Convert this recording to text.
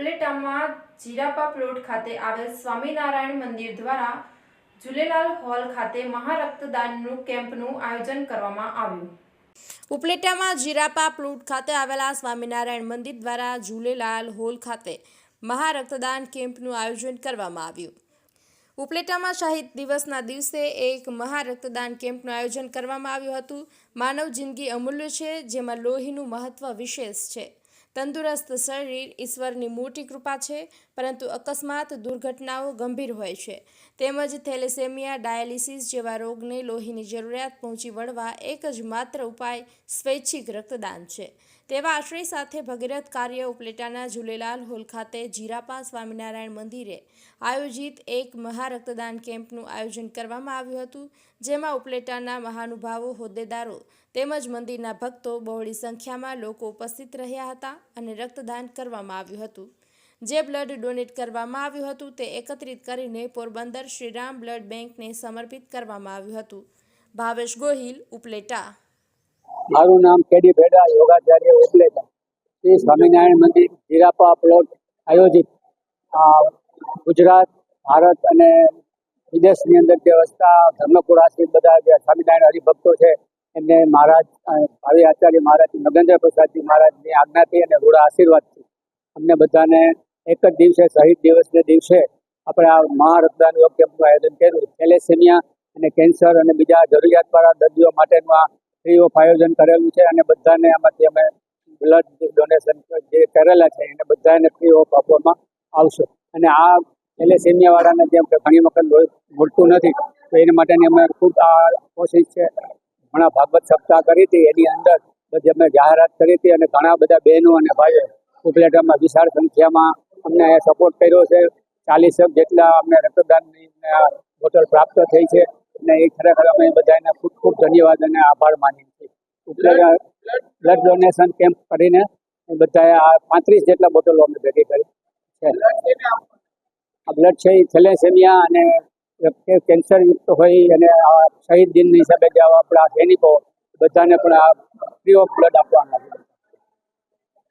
ઉપલેટામાં જીરાપા plot ખાતે આવેલ સ્વામિનારાયણ મંદિર દ્વારા ઝૂલેલાલ હોલ ખાતે મહારક્તદાનનું કેમ્પનું આયોજન કરવામાં આવ્યું. ઉપલેટામાં જીરાપા પ્લોટ ખાતે આવેલા સ્વામિનારાયણ મંદિર દ્વારા જુલેલાલ હોલ ખાતે મહારક્તદાન કેમ્પનું આયોજન કરવામાં આવ્યું. ઉપલેટામાં શહીદ દિવસના દિવસે એક મહારક્તદાન કેમ્પનું આયોજન કરવામાં આવ્યું હતું. માનવ જિંદગી અમૂલ્ય છે, જેમાં લોહીનું મહત્વ વિશેષ છે. તંદુરસ્ત શરીર ઈશ્વરની મોટી કૃપા છે. પરંતુ અકસ્માત દુર્ઘટનાઓ ગંભીર હોય છે. તેમજ થેલેસેમિયા, ડાયાલિસિસ જેવા રોગને લોહીની જરૂરિયાત પહોંચી વળવા એક જ માત્ર ઉપાય સ્વૈચ્છિક રક્તદાન છે. તેવા આશ્રય સાથે ભગીરથ કાર્ય ઉપલેટાના ઝૂલેલાલ હોલ ખાતે જીરાપા સ્વામિનારાયણ મંદિરે આયોજિત એક મહારક્તદાન કેમ્પનું આયોજન કરવામાં આવ્યું હતું, જેમાં ઉપલેટાના મહાનુભાવો, હોદ્દેદારો તેમજ મંદિરના ભક્તો બહોળી સંખ્યામાં લોકો ઉપસ્થિત રહ્યા હતા અને રક્તદાન કરવામાં આવ્યું હતું. જે બ્લડ ડોનેટ કરવામાં આવ્યું હતું તે એકત્રિત કરીને પોરબંદર શ્રીરામ બ્લડ બેંકને સમર્પિત કરવામાં આવ્યું હતું. ભાવેશ ગોહિલ, ઉપલેટા. મારું નામ કેડી ભેડા, યોગાચાર્ય ઉપલેટા. શ્રી સ્વામિનારાયણ મંદિર, જીરાપા પ્લોટ આયોજિત. ગુજરાત, ભારત અને વિદેશની અંદર જે વસતા ધર્મપુરાશ્રિત બધા જે સ્વામિનારાયણ હરિભક્તો છે, એમને મહારાજ ભાવિ આચાર્ય મહારાજ નગેન્દ્ર પ્રસાદજી મહારાજની આજ્ઞાથી અને ઘોડા આશીર્વાદથી અમને બધાને એક જ દિવસે, શહીદ દિવસને દિવસે આપણે આ મહારક્તદાન યોગ કેમ્પનું આયોજન કર્યું. થેલેસેમિયા અને કેન્સર અને બીજા જરૂરિયાતવાળા દર્દીઓ માટેનું આ ફ્રી ઓફ આયોજન કરેલું છે અને બધાને આમાંથી અમે બ્લડ ડોનેશન જે કરેલા છે એને બધાને ફ્રી ઓફ આપવામાં આવશે. અને આ થેલેસેમિયાવાળાને જેમ કે ઘણી વખત મળતું નથી, તો એના માટેની અમે ખૂબ આ કોશિશ છે. ઘણા ભાગવત સપ્તાહ કરી હતી, એની અંદર બધી અમે જાહેરાત કરી હતી અને ઘણા બધા બહેનો અને ભાઈઓ ઉપલેટામાં વિશાળ સંખ્યામાં અમને સપોર્ટ કર્યો છે. ચાલીસ જેટલા અમને રક્તદાનની બોટલ પ્રાપ્ત થઈ છે. અને એ ખરેખર અમે બધાને ખૂબ ખૂબ ધન્યવાદ અને આભાર માનીએ છીએ. બ્લડ ડોનેશન કેમ્પ કરીને બધાએ આ પાંત્રીસ જેટલા બોટલો અમે ભેગી કરી છે. આ બ્લડ છે એ થેલેસેમિયા અને કેન્સર યુક્ત હોય અને આ શહીદ દિનની હિસાબે જે આપણા સૈનિકો બધાને પણ આ ફ્રી ઓફ બ્લડ આપવાના છે.